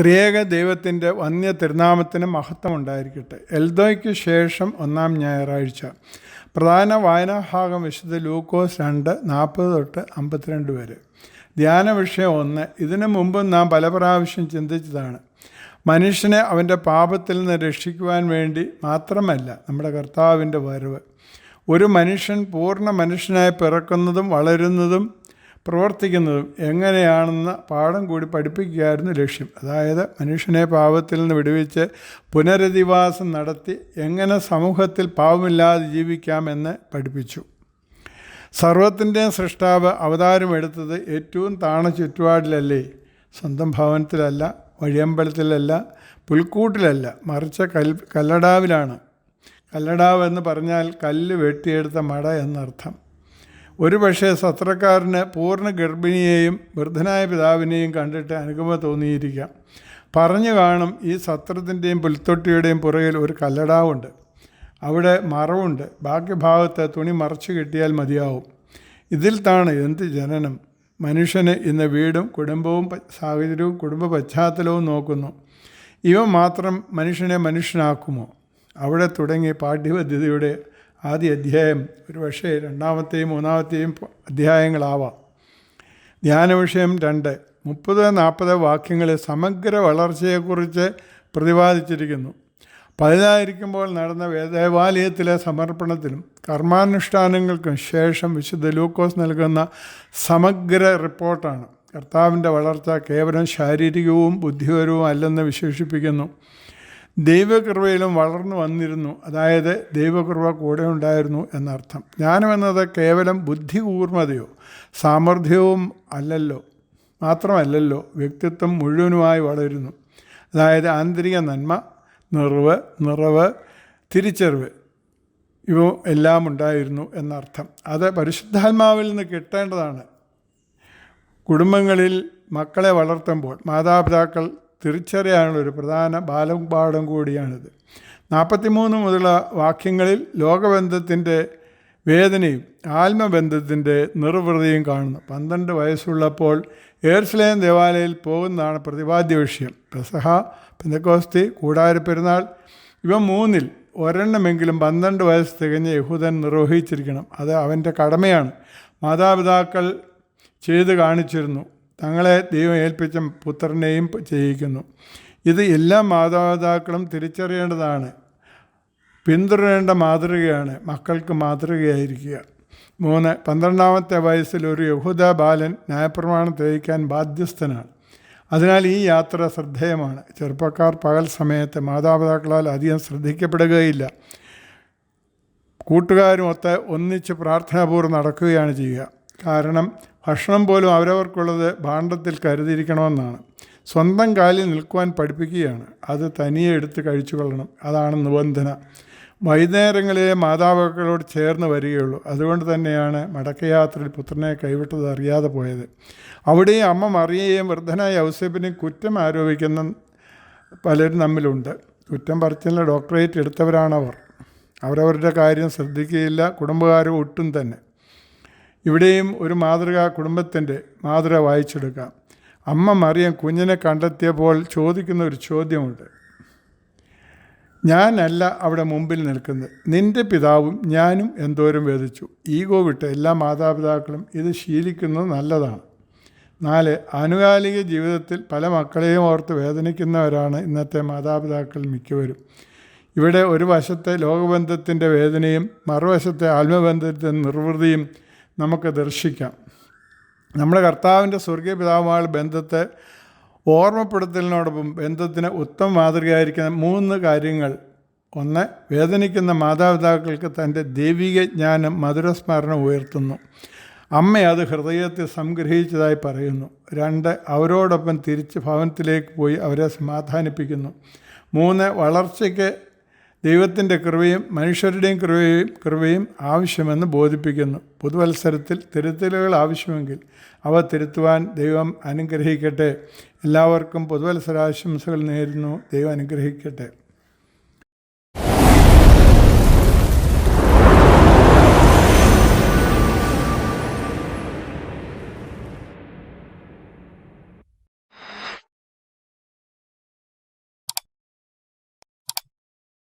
ത്രിയേക ദൈവത്തിന്റെ വന്യ തിരുനാമത്തിന് മഹത്വം ഉണ്ടായിരിക്കട്ടെ എൽദോയ്ക്ക് ശേഷം ഒന്നാം ഞായറാഴ്ച. പ്രധാന വായനാഭാഗം വിശുദ്ധ ലൂക്കോസ് രണ്ട് നാൽപ്പത് തൊട്ട് അമ്പത്തിരണ്ട് വരെ. ധ്യാന വിഷയം ഒന്ന്. ഇതിനു മുമ്പ് നാം പല പ്രാവശ്യം ചിന്തിച്ചതാണ്. മനുഷ്യനെ അവന്റെ പാപത്തിൽ നിന്ന് രക്ഷിക്കുവാൻ വേണ്ടി മാത്രമല്ല നമ്മുടെ കർത്താവിന്റെ വരവ്. ഒരു മനുഷ്യൻ പൂർണ മനുഷ്യനായി പിറക്കുന്നതും വളരുന്നതും പ്രവർത്തിക്കുന്നതും എങ്ങനെയാണെന്ന പാഠം കൂടി പഠിപ്പിക്കുകയായിരുന്നു ലക്ഷ്യം. അതായത് മനുഷ്യനെ പാപത്തിൽ നിന്ന് വിടുവിച്ച് പുനരധിവാസം നടത്തി എങ്ങനെ സമൂഹത്തിൽ പാവമില്ലാതെ ജീവിക്കാമെന്ന് പഠിപ്പിച്ചു. സർവത്തിന്റെ സൃഷ്ടാവ് അവതാരമെടുത്തത് ഏറ്റവും താണ ചുറ്റുപാടിലല്ലേ? സ്വന്തം ഭവനത്തിലല്ല വഴിയമ്പലത്തിലല്ല പുൽക്കൂട്ടിലല്ല മറിച്ച് കൽ കല്ലടാവിലാണ്. കല്ലടാവ് എന്ന് പറഞ്ഞാൽ കല്ല് വെട്ടിയെടുത്ത മട എന്നർത്ഥം. ഒരു പക്ഷേ സത്രക്കാരന് പൂർണ ഗർഭിണിയെയും വൃദ്ധനായ പിതാവിനെയും കണ്ടിട്ട് അനുഗമ തോന്നിയിരിക്കാം. പറഞ്ഞു കാണും ഈ സത്രത്തിന്റെയും പുൽത്തൊട്ടിയുടെയും പുറകിൽ ഒരു കല്ലടാവുണ്ട്. അവിടെ മറവുണ്ട്. ബാക്കി ഭാഗത്ത് തുണി മറച്ചു കിട്ടിയാൽ മതിയാവും. ഇതിൽ താണ് എന്ത് ജനനം? മനുഷ്യന് ഇന്ന് വീടും കുടുംബവും സാഹചര്യവും കുടുംബ പശ്ചാത്തലവും നോക്കുന്നു. ഇവ മാത്രം മനുഷ്യനെ മനുഷ്യനാക്കുമോ? അവിടെ തുടങ്ങി പാഠ്യപദ്ധതിയുടെ ആദ്യ അധ്യായം ഒരു പക്ഷേ രണ്ടാമത്തെയും മൂന്നാമത്തെയും അധ്യായങ്ങളാവാം. ധ്യാന വിഷയം രണ്ട്. മുപ്പത് നാൽപ്പത് വാക്യങ്ങളിൽ സമഗ്ര വളർച്ചയെക്കുറിച്ച് പ്രതിപാദിച്ചിരിക്കുന്നു. പതിനായിരിക്കുമ്പോൾ നടന്ന വേദേവാലയത്തിലെ സമർപ്പണത്തിലും കർമാനുഷ്ഠാനങ്ങൾക്കും ശേഷം വിശുദ്ധ ലൂക്കോസ് നൽകുന്ന സമഗ്ര റിപ്പോർട്ടാണ്. കർത്താവിന്റെ വളർച്ച കേവലം ശാരീരികവും ബുദ്ധിപരവും അല്ലെന്ന് വിശേഷിപ്പിക്കുന്നു. ദൈവകൃപയിലും വളർന്നു വന്നിരുന്നു. അതായത് ദൈവകൃപ കൂടെ ഉണ്ടായിരുന്നു എന്നർത്ഥം. ജ്ഞാനമെന്നത് കേവലം ബുദ്ധികൂർമ്മതയോ സാമർഥ്യവും അല്ലല്ലോ മാത്രമല്ലല്ലോ വ്യക്തിത്വം മുഴുവനുമായി വളരുന്നു. അതായത് ആന്തരിക നന്മ നിറവ് നിറവ് തിരിച്ചറിവ് ഇവ എല്ലാം ഉണ്ടായിരുന്നു എന്നർത്ഥം. അത് പരിശുദ്ധാത്മാവിൽ നിന്ന് കിട്ടേണ്ടതാണ്. കുടുംബങ്ങളിൽ മക്കളെ വളർത്തുമ്പോൾ മാതാപിതാക്കൾ തിരിച്ചറിയാനുള്ള ഒരു പ്രധാന ബാലപാഠം കൂടിയാണിത്. നാൽപ്പത്തിമൂന്ന് മുതലുള്ള വാക്യങ്ങളിൽ ലോകബന്ധത്തിന്റെ വേദനയും ആത്മബന്ധത്തിന്റെ നിർവൃതിയും കാണുന്നു. പന്ത്രണ്ട് വയസ്സുള്ളപ്പോൾ ഏർസ്ലേം ദേവാലയിൽ പോകുന്നതാണ് പ്രതിപാദ്യ വിഷയം. പെസഹ പെന്തക്കോസ്തി കൂടാരപ്പെരുന്നാൾ ഇവ മൂന്നിൽ ഒരെണ്ണമെങ്കിലും പന്ത്രണ്ട് വയസ്സ് തികഞ്ഞ യഹൂദൻ നിർവഹിച്ചിരിക്കണം. അത് അവന്റെ കടമയാണ്. മാതാപിതാക്കൾ ചെയ്ത് കാണിച്ചിരുന്നു. തങ്ങളെ ദൈവം ഏൽപ്പിച്ച പുത്രനെയും ചെയ്യിക്കുന്നു. ഇത് എല്ലാ മാതാപിതാക്കളും തിരിച്ചറിയേണ്ടതാണ്. പിന്തുടരേണ്ട മാതൃകയാണ് മക്കൾക്ക് മാതൃകയായിരിക്കുക. മൂന്ന് പന്ത്രണ്ടാമത്തെ വയസ്സിൽ ഒരു യഹൂദ ബാലൻ ന്യായപ്രമാണം തെളിയിക്കാൻ ബാധ്യസ്ഥനാണ്. അതിനാൽ ഈ യാത്ര ശ്രദ്ധേയമാണ്. ചെറുപ്പക്കാർ പകൽ സമയത്ത് മാതാപിതാക്കളാൽ അധികം ശ്രദ്ധിക്കപ്പെടുകയില്ല. കൂട്ടുകാരും ഒത്ത് ഒന്നിച്ച് പ്രാർത്ഥനാപൂർവം നടക്കുകയാണ് ചെയ്യുക. കാരണം ഭക്ഷണം പോലും അവരവർക്കുള്ളത് ഭാണ്ഡത്തിൽ കരുതിയിരിക്കണമെന്നാണ്. സ്വന്തം കാലിൽ നിൽക്കുവാൻ പഠിപ്പിക്കുകയാണ്. അത് തനിയെ എടുത്ത് കഴിച്ചു കൊള്ളണം അതാണ് നിബന്ധന. വൈകുന്നേരങ്ങളിലെ മാതാപിതാക്കളോട് ചേർന്ന് വരികയുള്ളൂ. അതുകൊണ്ട് തന്നെയാണ് മടക്കയാത്രയിൽ പുത്രനെ കൈവിട്ടത് അറിയാതെ പോയത്. അവിടെയും അമ്മ മറിയേയും വൃദ്ധനായ ഔസേപ്പിനെയും കുറ്റം ആരോപിക്കുന്ന പലരും തമ്മിലുണ്ട്. കുറ്റം പറിച്ചില്ല ഡോക്ടറേറ്റ് എടുത്തവരാണവർ. അവരവരുടെ കാര്യം ശ്രദ്ധിക്കുകയില്ല. കുടുംബകാരും ഒട്ടും തന്നെ. ഇവിടെയും ഒരു മാതൃക കുടുംബത്തിന്റെ മാതൃക വായിച്ചെടുക്കാം. അമ്മ മറിയം കുഞ്ഞിനെ കണ്ടെത്തിയപ്പോൾ ചോദിക്കുന്ന ഒരു ചോദ്യമുണ്ട്. ഞാനല്ല അവിടെ മുമ്പിൽ നിൽക്കുന്നത്. നിന്റെ പിതാവും ഞാനും എന്തോരം വേദിച്ചു. ഈഗോ വിട്ട് എല്ലാ മാതാപിതാക്കളും ഇത് ശീലിക്കുന്നത് നല്ലതാണ്. നാല് ആനുകാലിക ജീവിതത്തിൽ പല മക്കളെയും ഓർത്ത് വേദനിക്കുന്നവരാണ് ഇന്നത്തെ മാതാപിതാക്കൾ മിക്കവരും. ഇവിടെ ഒരു വശത്തെ ലോകബന്ധത്തിന്റെ വേദനയും മറുവശത്തെ ആത്മബന്ധത്തിന്റെ നിർവൃതിയും നമുക്ക് ദർശിക്കാം. നമ്മുടെ കർത്താവിന്റെ സ്വർഗീയ പിതാവുമായ ബന്ധത്തെ ഓർമ്മപ്പെടുത്തലിനോടൊപ്പം ബന്ധത്തിന് ഉത്തമ മാതൃകയായിരിക്കുന്ന മൂന്ന് കാര്യങ്ങൾ. ഒന്ന് വേദനിക്കുന്ന മാതാപിതാക്കൾക്ക് തന്റെ ദൈവിക ജ്ഞാനം മധുരസ്മരണം ഉയർത്തുന്നു. അമ്മ അത് ഹൃദയത്തിൽ സംഗ്രഹിച്ചതായി പറയുന്നു. രണ്ട് അവരോടൊപ്പം തിരിച്ച് ഭവനത്തിലേക്ക് പോയി അവരെ സമാധാനിപ്പിക്കുന്നു. മൂന്ന് വളർച്ചയ്ക്ക് ദൈവത്തിന്റെ കൃപയും മനുഷ്യരുടെയും കൃപയും കൃപയും ആവശ്യമെന്ന് ബോധിപ്പിക്കുന്നു. പുതുവത്സരത്തിൽ തിരുത്തലുകൾ ആവശ്യമെങ്കിൽ അവ തിരുത്തുവാൻ ദൈവം അനുഗ്രഹിക്കട്ടെ. എല്ലാവർക്കും പുതുവത്സരാശംസകൾ നേരുന്നു. ദൈവം അനുഗ്രഹിക്കട്ടെ.